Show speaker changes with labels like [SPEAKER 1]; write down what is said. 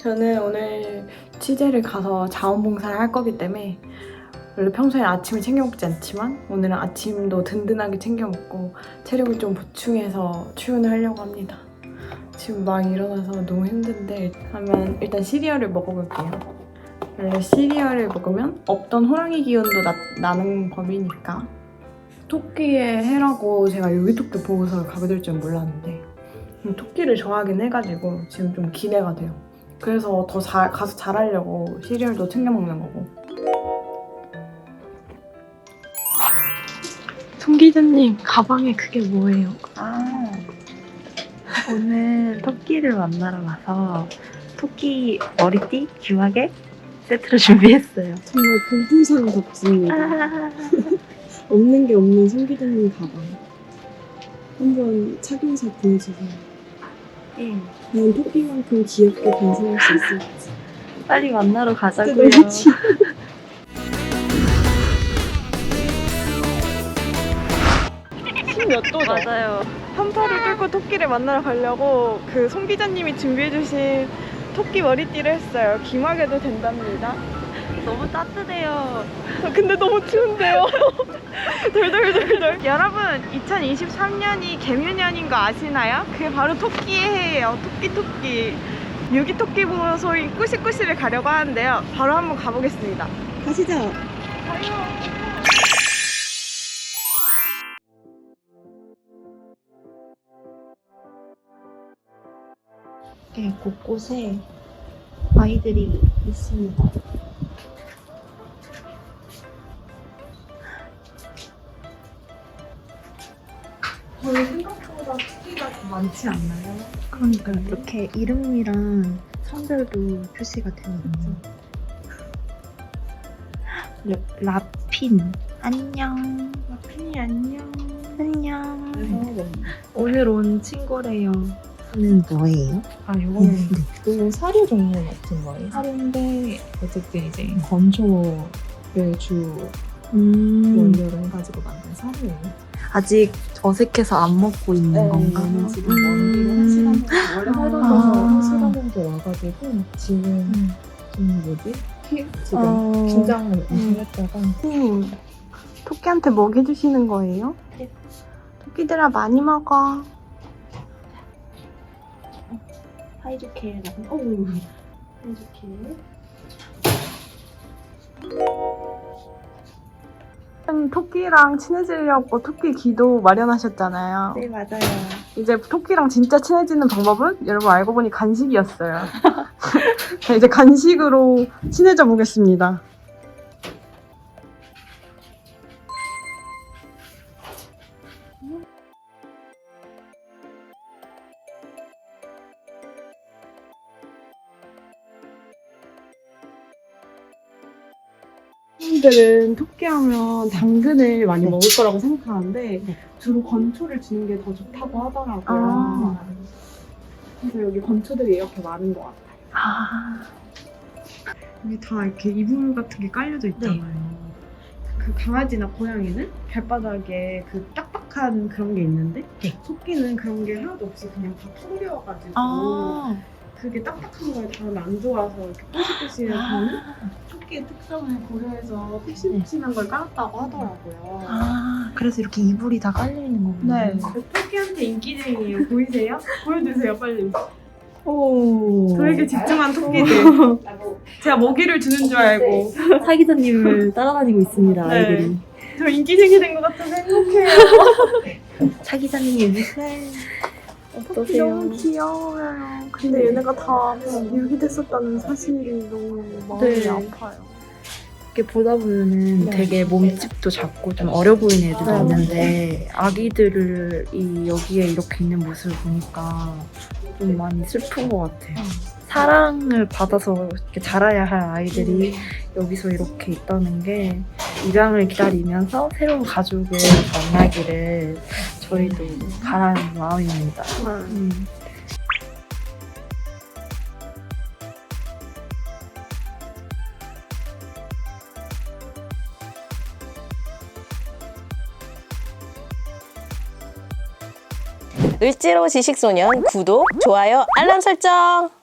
[SPEAKER 1] 저는 오늘 취재를 가서 자원봉사를 할 거기 때문에 원래 평소에 아침을 챙겨 먹지 않지만 오늘은 아침도 든든하게 챙겨 먹고 체력을 좀 보충해서 출근을 하려고 합니다. 지금 막 일어나서 너무 힘든데 하면 일단 시리얼을 먹어볼게요. 원래 시리얼을 먹으면 없던 호랑이 기운도 나, 나는 법이니까 토끼의 해라고 제가 여기 토끼 보고서 가게 될 줄 몰랐는데 음, 토끼를 좋아하긴 해가지고 지금 좀 기대가 돼요. 그래서 더 잘, 가서 잘하려고 시리얼도 챙겨 먹는 거고. 송 기자님 가방에 그게 뭐예요?
[SPEAKER 2] 아, 오늘 토끼를 만나러 가서 토끼 머리띠 귀하게 세트로 준비했어요.
[SPEAKER 3] 정말 공풍상답습니다.
[SPEAKER 2] 아,
[SPEAKER 3] 없는 게 없는 송 기자님 가방. 한번 착용사 보여주세요.
[SPEAKER 2] 예.
[SPEAKER 3] 과연 토끼만큼 귀엽게 변신할 수 있을지.
[SPEAKER 2] 빨리 만나러 가자고요.
[SPEAKER 3] 귀여워.
[SPEAKER 1] 몇 도죠?
[SPEAKER 2] 맞아요.
[SPEAKER 1] 한파를 뚫고 토끼를 만나러 가려고 그 송 기자님이 준비해주신 토끼 머리띠를 했어요. 귀마개도 된답니다.
[SPEAKER 2] 너무 따뜻해요.
[SPEAKER 1] 근데 너무 추운데요. 덜덜덜덜. 여러분, 2023년이 개묘년인 거 아시나요? 그게 바로 토끼의 해예요. 토끼 토끼. 유기 토끼 보소인 꾸시꾸시를 가려고 하는데요. 바로 한번 가보겠습니다.
[SPEAKER 3] 가시죠.
[SPEAKER 2] 네, 곳곳에 아이들이 있습니다.
[SPEAKER 1] 저희 생각보다 더 많지 않나요?
[SPEAKER 2] 그러니까 이렇게 이름이랑 성별도 표시가. 라- 라핀 안녕
[SPEAKER 1] 라핀이 안녕.
[SPEAKER 2] 안녕
[SPEAKER 1] 그래서
[SPEAKER 2] 오늘 온 친구래요. 는 뭐예요?
[SPEAKER 4] 아, 요거는 그 사료 종류 같은 거예요. 사료인데 어쨌든 이제 건초를 주
[SPEAKER 2] 음,
[SPEAKER 4] 원료로 해가지고 만든 사료예요.
[SPEAKER 2] 아직 어색해서 안 먹고 있는 건가?
[SPEAKER 4] 저는 지금
[SPEAKER 2] 음.
[SPEAKER 4] 먼 길을 한 시간 정도 원래 살던 데서
[SPEAKER 2] 아.
[SPEAKER 4] 한 시간 정도 와가지고 지금
[SPEAKER 2] 음.
[SPEAKER 4] 좀 뭐지? 피- 지금
[SPEAKER 2] 어.
[SPEAKER 4] 긴장을 엄청 했다가
[SPEAKER 1] 음, 토끼한테 먹이 주시는 거예요?
[SPEAKER 2] 네.
[SPEAKER 1] 토끼들아 많이 먹어.
[SPEAKER 2] 하이드케일 어우 하이드케
[SPEAKER 1] 토끼랑 친해지려고 토끼 기도 마련하셨잖아요.
[SPEAKER 2] 네 맞아요.
[SPEAKER 1] 이제 토끼랑 진짜 친해지는 방법은 여러분 알고 보니 간식이었어요. 자, 이제 간식으로 친해져 보겠습니다. 사람들은 토끼하면 당근을 많이 먹을 거라고 생각하는데 주로 건초를 주는 게 더 좋다고 하더라고요.
[SPEAKER 2] 아.
[SPEAKER 1] 그래서 여기 건초들이 이렇게 많은 것 같아요.
[SPEAKER 2] 아
[SPEAKER 1] 여기 다 이렇게 이불 같은 게 깔려져 있잖아요. 그 강아지나 고양이는 발바닥에 그 딱딱한 그런 게 있는데
[SPEAKER 2] 네.
[SPEAKER 1] 토끼는 그런 게 하나도 없이 그냥 다 풍겨가지고
[SPEAKER 2] 아.
[SPEAKER 1] 그게 딱딱한 거에 닿으면 안 좋아서 이렇게 푸시푸시하는 토끼의 특성을 고려해서 푹신푹신한 걸 깔았다고 하더라고요.
[SPEAKER 2] 아, 그래서 이렇게 이불이 다 깔려 있는 거구나.
[SPEAKER 1] 네. 토끼한테 인기쟁이에요. 보이세요? 보여주세요, 빨리.
[SPEAKER 2] 오.
[SPEAKER 1] 저에게 집중한 토끼들. 제가 먹이를 주는 줄 알고.
[SPEAKER 2] 사기사님을 따라다니고 있습니다.
[SPEAKER 1] 네.
[SPEAKER 2] 아이들이.
[SPEAKER 1] 저 인기쟁이 된 것 같아서 행복해요.
[SPEAKER 2] 사기사님
[SPEAKER 1] 토끼 너무 귀여워요. 근데 얘네가 다 유기됐었다는 사실이 너무 마음이
[SPEAKER 2] 네.
[SPEAKER 1] 아파요.
[SPEAKER 2] 이렇게 보다 보면은
[SPEAKER 1] 네.
[SPEAKER 2] 되게 몸집도 작고 좀 어려 보이는 애들도
[SPEAKER 1] 네.
[SPEAKER 2] 있는데 아기들을 이 여기에 이렇게 있는 모습을 보니까 좀 많이 슬픈 것 같아요. 사랑을 받아서 이렇게 자라야 할 아이들이 여기서 이렇게 있다는 게 입양을 기다리면서 새로운 가족을 만나기를 저희도 바라는 마음입니다. 음.
[SPEAKER 5] 을지로 지식소년 구독, 좋아요, 알람 설정!